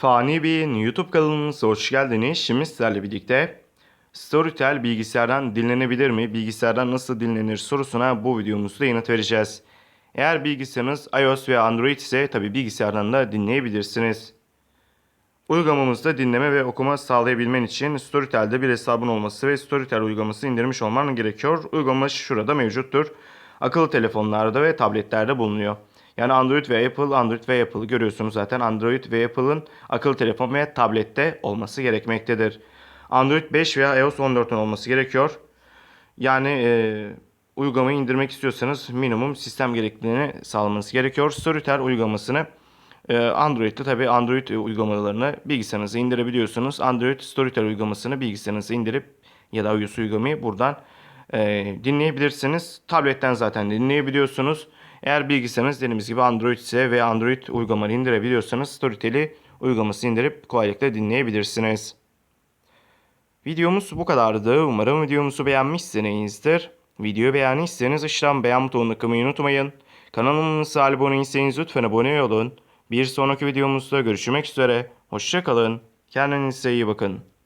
Fani Bey'in YouTube kanalımıza hoş geldiniz. Şimdi sizlerle birlikte Storytel bilgisayardan dinlenebilir mi? Bilgisayardan nasıl dinlenir sorusuna bu videomuzda yanıt vereceğiz. Eğer bilgisayarınız iOS veya Android ise tabi bilgisayardan da dinleyebilirsiniz. Uygulamamızda dinleme ve okuma sağlayabilmen için Storytel'de bir hesabın olması ve Storytel uygulaması indirmiş olman gerekiyor. Uygulama şurada mevcuttur. Akıllı telefonlarda ve tabletlerde bulunuyor. Yani Android ve Apple, Android ve Apple görüyorsunuz zaten Android ve Apple'ın akıllı telefon ve tablette olması gerekmektedir. Android 5 veya iOS 14'ün olması gerekiyor. Yani e, uygulamayı indirmek istiyorsanız minimum sistem gerekliliğini sağlamanız gerekiyor. Storytel uygulamasını e, Android'de tabi Android uygulamalarını bilgisayarınıza indirebiliyorsunuz. Android Storytel uygulamasını bilgisayarınıza indirip ya da iOS uygulamayı buradan e, dinleyebilirsiniz. Tabletten zaten dinleyebiliyorsunuz. Eğer bilgisayarınız dediğimiz gibi Android ise ve Android uygulamaları indirebiliyorsanız Storytel'i uygulaması indirip kolaylıkla dinleyebilirsiniz. Videomuz bu kadardı. Umarım videomuzu beğenmişsinizdir. Videoyu beğendiyseniz aşağıdan beğen butonuna kılmayı unutmayın. Kanalımıza abone değilseniz lütfen abone olun. Bir sonraki videomuzda görüşmek üzere. Hoşçakalın. Kendinize iyi bakın.